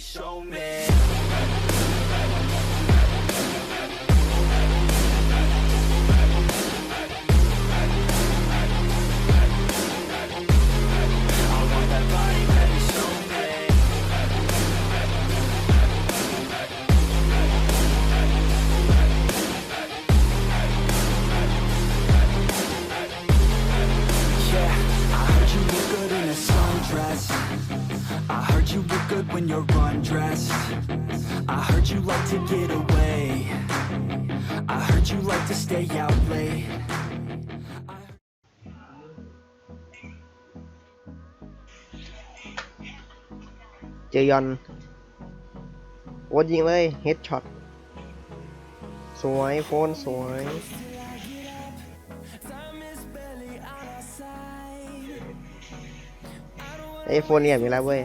show me. I heard you like to get away. I heard you like to stay out late. เจยอนโอนยิงเลยเฮดช็อตสวยโฟนสวย ไอโฟนเนี่ยมีแล้วเว้ย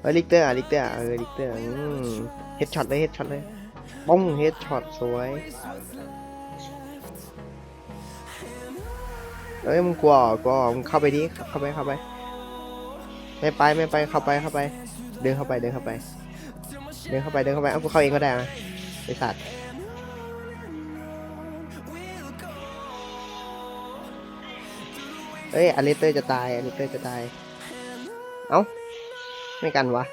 เฮ้ยลิกเตอร์อะลิกเตอร์อะเออลิกเตอร์อืมเฮดช็อตเลยเฮดช็อตเลยป้องเฮดช็อตสวยเอ้ยมึงกลัวกลัวมึงเข้าไปดิเข้าไปเข้าไป ไม่ไปไม่ไปเข้าไปเข้าไป เดินเข้าไปเดินเข้าไป เดินเข้าไปเดินเข้าไปเอากูเข้าเองก็ได้อะไอสัตว์เอ้ยอลิเตอร์จะตายอลิเตอร์จะตาย เอ้า ไม่กันวะ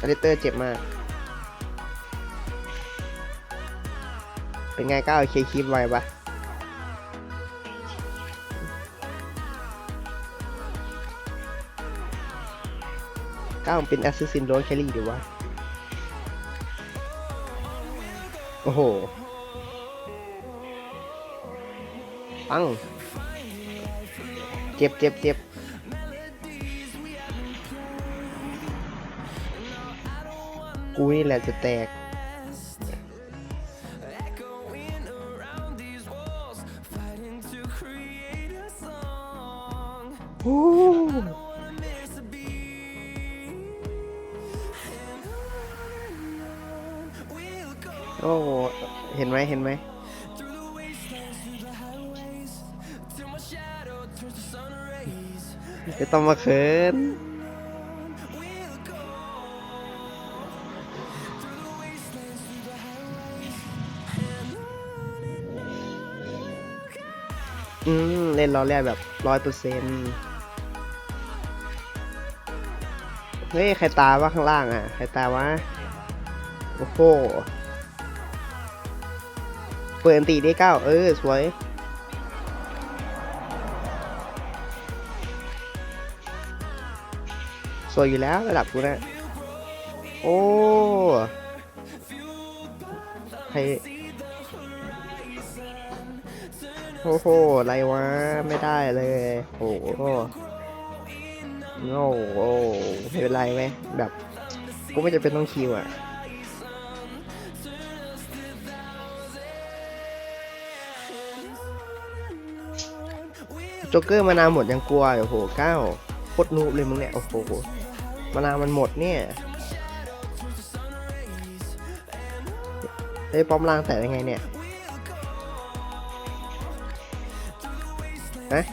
อลิเตอร์เจ็บมาก เป็นไงก้าวเคคีบไว้ปะก้าวเป็นแอสซิสซินโรสแคลรี่ดีวะ โอ้โห ปัง เจ็บเจ็บเจ็บกูนี่แหละจะแตก โอ้โหเห็นไหมเห็นไหม ไม่ต้องมาเขินอืม เล่นล้อแรกแบบร้อยเปอร์เซ็นต์เฮ้ย ใครตาว่าข้างล่างอะ ใครตาวะ โอ้โห เปิดอันตีได้เก้า เออ สวย สวยอยู่แล้วระดับกูนะโอ้ใครโอ้โห อะไรวะ ไม่ได้เลย โอ้โหโอ้โหไม่เป็นไรไหมแบบ กูไม่จะเป็นต้องคิวอะโจ๊กเกอร์มานาหมดยังกลัวโอ้โหเก้า โคตรนูบเลยมึงเนี่ย โอ้โหมานาวมันหมดเนี่ยเฮ้ยป้อมล่างแต่ยังไงเนี่ยฮะ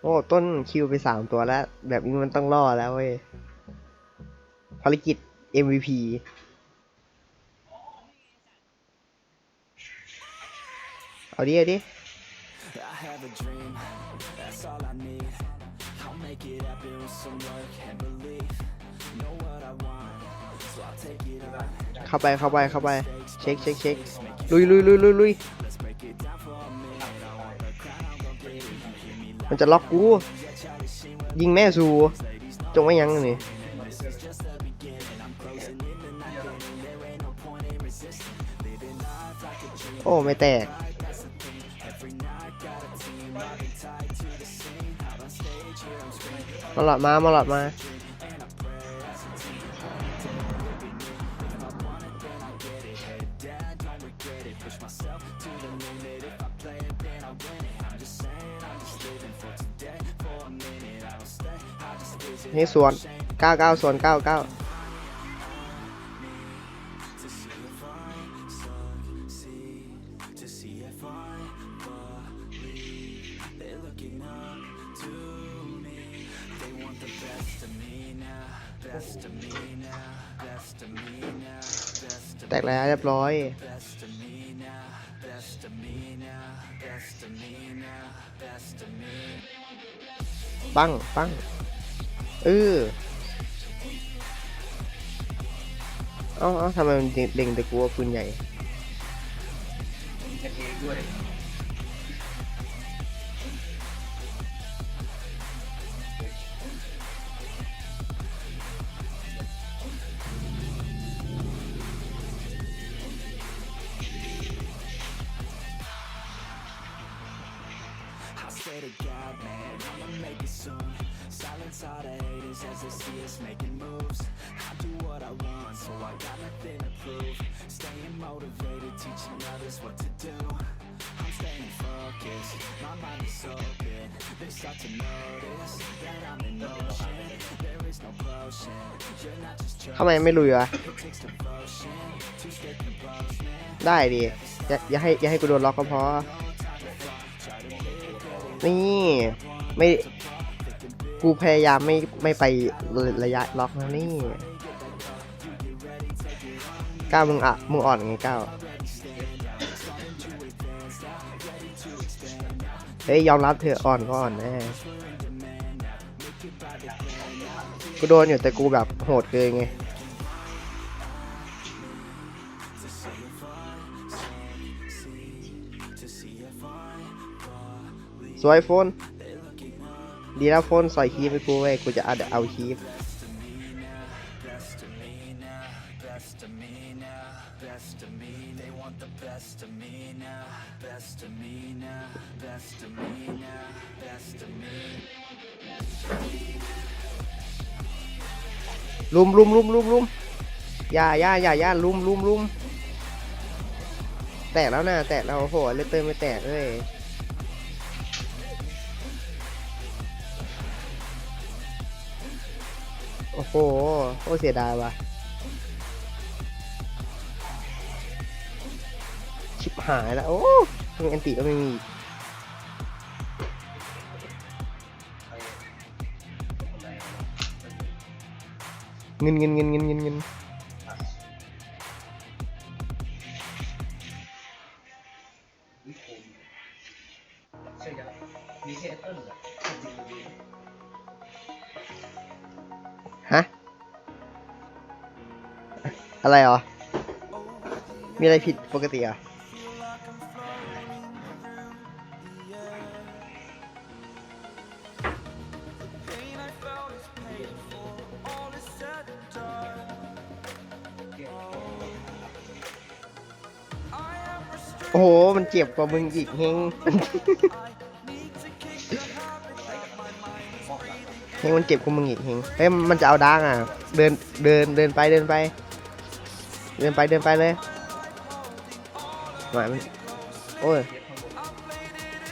โอ้ ต้นคิวไปสามตัวแล้ว แบบนี้มันต้องล่อแล้วเว้ยภารกิจ MVP เอาดิเอาดิ I have a dream, that's all I need. I'll make it happen with some work and belief. Know what I want, so I'll take it on. เข้าไปเข้าไปเข้าไป เช็คเช็คเช็คลุยลุยลุยลุยลุย Let's break it down for a minute. I want the crown, I'm gon' get it. You hear me loud, มันจะล็อกกู ยิงแม่สูจงไว้ยังนี่ this is just the beginning. I'm closing in the night, and there ain't no point in resisting. Living life like a dream. โอ้ ไม่แตก มาหลอดมา มาหลอดมา นี่ส่วนเก้าเก้าส่วนเก้าเก้า แตกแล้วเรียบร้อย ปังปังเออเอ้าเอ้าทำไมมันเล็งแต่กูว่าปืนใหญ่ มีกันเองด้วย Silence all the haters as they see us making moves. I do what I want, so I got nothing to prove. Staying motivated, teaching others what to do. I'm staying focused, my mind is open. They start to notice that I'm in motion. There is no potion, you're not just ทำไมไม่ลุยวะ It takes devotion to stay composed, man. ได้ดิ อย่าอย่าให้อย่าให้กูโดนล็อกก็พอ นี่ ไม่ กูพยายามไม่ไม่ไประยะล็อกนะนี่ก้าวมึงอะมึงอ่อนไงก้าวเฮ้ยยอมรับเถอะอ่อนก็อ่อนแน่กูโดนอยู่แต่กูแบบโหดเกินไงสวยโฟน ดีแล้วโฟนใส่คีบไปกูเว้ยกูจะเอาเอาคีบลุมลุมลุมลุมลุมอย่าอย่าอย่าอย่าลุมลุมลุมแตกแล้วนะแตกแล้วโอ้โหเลเตอร์ไม่แตกเลย โอ้โหโอ้เสียดายว่ะ ชิบหายแล้ว โอ้ยังแอนติก็ไม่มี เงินเงินเงินเงินเงินเงิน อะไรหรอ มีอะไรผิดปกติอะโอ้โห มันเจ็บกว่ามึงอีกเฮงเฮงมันเจ็บกว่ามึงอีกเฮงเฮ้ย มันจะเอาดาร์กอะ เดิน เดิน เดินไป เดินไป เดินไปเดินไปเลยหมายมันโอ้ย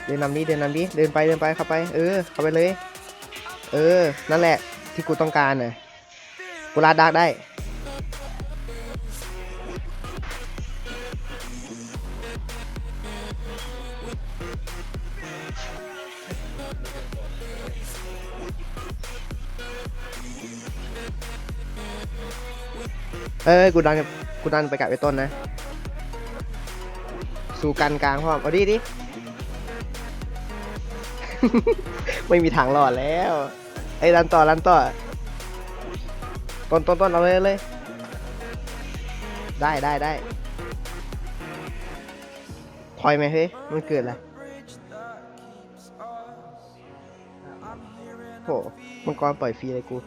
เดินนำนี้เดินนำนี้เดินไปเดินไปเข้าไป เออ เข้าไปเลย เออ นั่นแหละ ที่กูต้องการน่ะกูลาดดาร์กได้เอ้ยกูดัน กูดันไปกับไอ้ต้นนะ สู่กันกลางพร้อมเอาดิดิ ไม่มีทางรอดแล้ว ไอ้ดันต่อดันต่อ ต้นต้นต้นเอาเลยเอาเลย ได้ได้ได้ถอยไหมเฮ้ย มันเกิดอะไรโหมังกรปล่อยฟรีเลยกู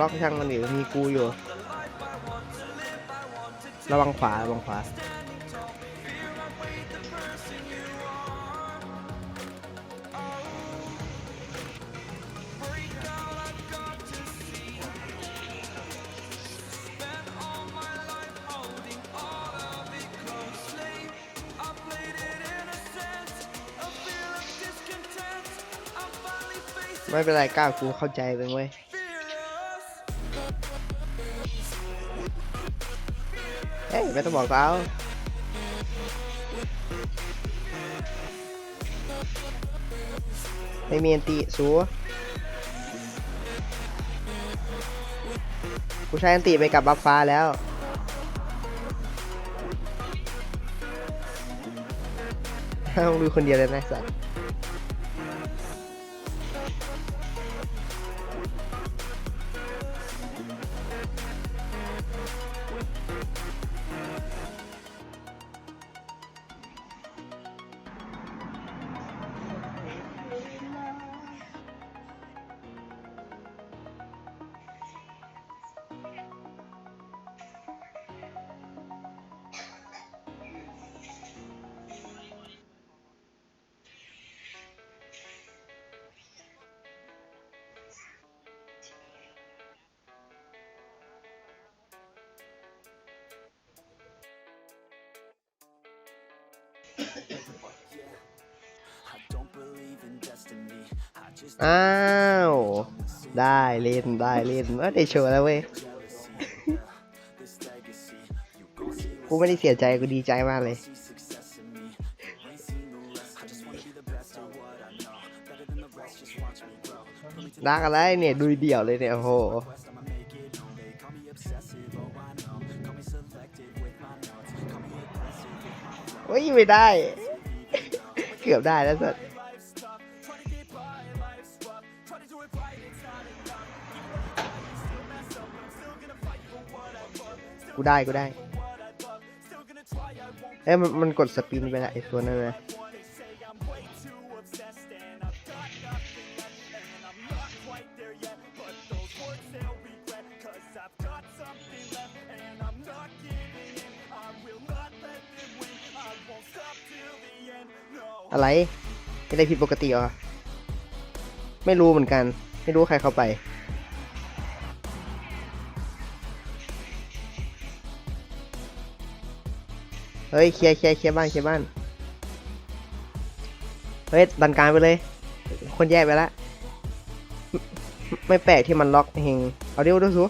ล็อกช่างมันดิมีกูอยู่ ระวังขวา ระวังขวา ไม่เป็นไรก้ากูเข้าใจเลยเว้ย เฮ้ยไม่ต้องบอกเราไม่มีอันติสูกูใช้อันติไปกับบัฟฟ้าแล้ว ต้องดูคนเดียวเลยนะสัตว์ อ้าว ได้เล่นได้เล่นเออได้โชว์แล้วเว้ย กูไม่ได้เสียใจกูดีใจมากเลยดักอะไรเนี่ยดูเดี่ยวเลยเนี่ยโอ้โหโอ้ยไม่ได้ เกือบได้แล้วสัส กูได้กูได้เอ้ยมันมันกดสปินไปละไอตัวนั้นนะอะไรไม่ได้ผิดปกติเหรอ ไม่รู้เหมือนกัน ไม่รู้ใครเข้าไป เฮ้ยเคลียร์เคลียร์เคลียร์บ้านเคลียร์บ้าน เฮ้ยดันการไปเลย คนแยกไปละไม่ไม่แปลกที่มันล็อกเฮงเอาเดี๋ยวดูสู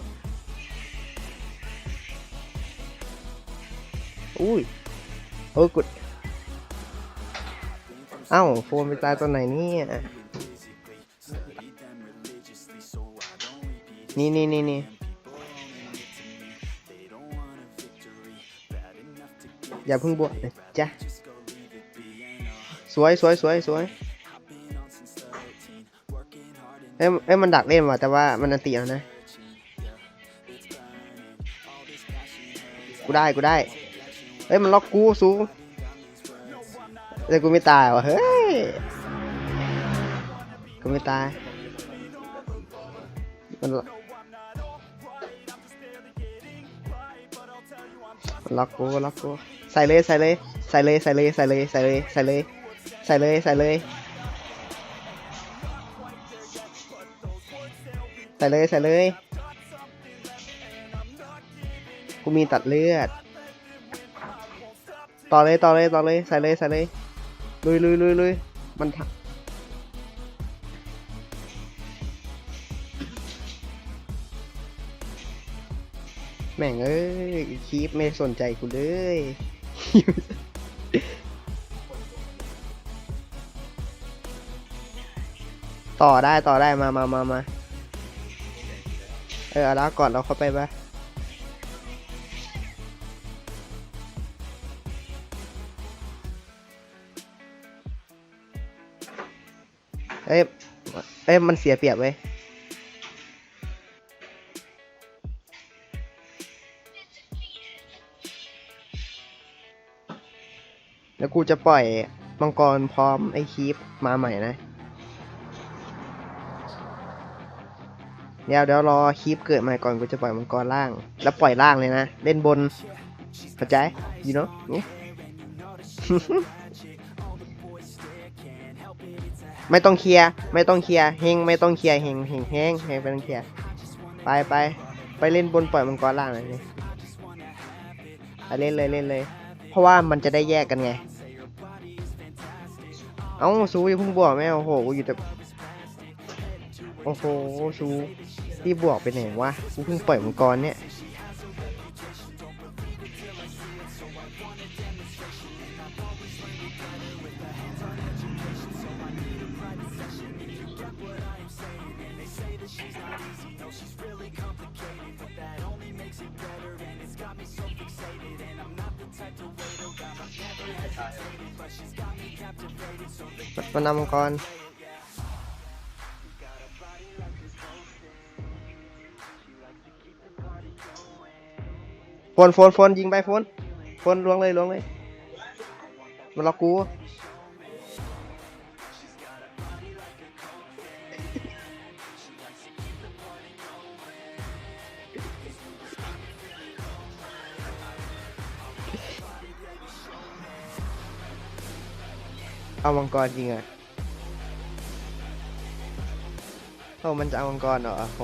อุ้ยโอ้กุดเอ้าโฟนไปตายตอนไหนเนี่ยนี่นี่นี่นี่ อย่าเพิ่งบวกนะจ๊ะ สวยสวยสวยสวยเอ้ยเอ้ยมันดักเล่นว่ะแต่ว่ามันอันตีแล้วนะ กูได้กูได้เฮ้ยมันล็อกกูสูงแต่กูไม่ตายว่ะเฮ้ยกูไม่ตายมันล็อกกูล็อกกู ส่เลยใส่เลยใส่เลยใส่เลยใส่เลยใส่เลยใส่เลยใส่เลยใส่เลยใส่เลยใส่เลยกูมีตัดเลือด ต่อเลยต่อเลยต่อเลยใส่เลยใส่เลยลุยลุยลุยลุยมันแม่งเอ้ยคีปไม่สนใจกูเลย ต่อได้ต่อได้มามามามาเออเอาละก่อนเราเข้าไปปะเอ้ยเอ้ยมันเสียเปรียบเว้ย แล้วกูจะปล่อยมังกรพร้อมไอ้คีปมาใหม่นะ เดี๋ยวเดี๋ยวรอคีปเกิดใหม่ก่อนกูจะปล่อยมังกรล่าง แล้วปล่อยล่างเลยนะ เล่นบนเข้าใจยูโน่ไม่ต้องเคลียร์ไม่ต้องเคลียร์เฮงไม่ต้องเคลียร์เฮงเฮงเฮงเฮงไม่ต้องเคลียร์ไปไปไปเล่นบนปล่อยมังกรล่างเลยไปเล่นเลยเล่นเลย เพราะว่ามันจะได้แยกกันไง เอ้าซูอย่าเพิ่งบวกแม่โอ้โหกูอยู่แต่โอ้โหซูที่บวกไปไหนวะกูเพิ่งปล่อยมังกรเนี่ย มันนำมังกร โฟนโฟนโฟนยิงไปโฟนโฟนลวงเลยลวงเลย มันล็อกกู เอามังกรจริงอะโอ้มันจะเอามังกรเหรอโอ้โห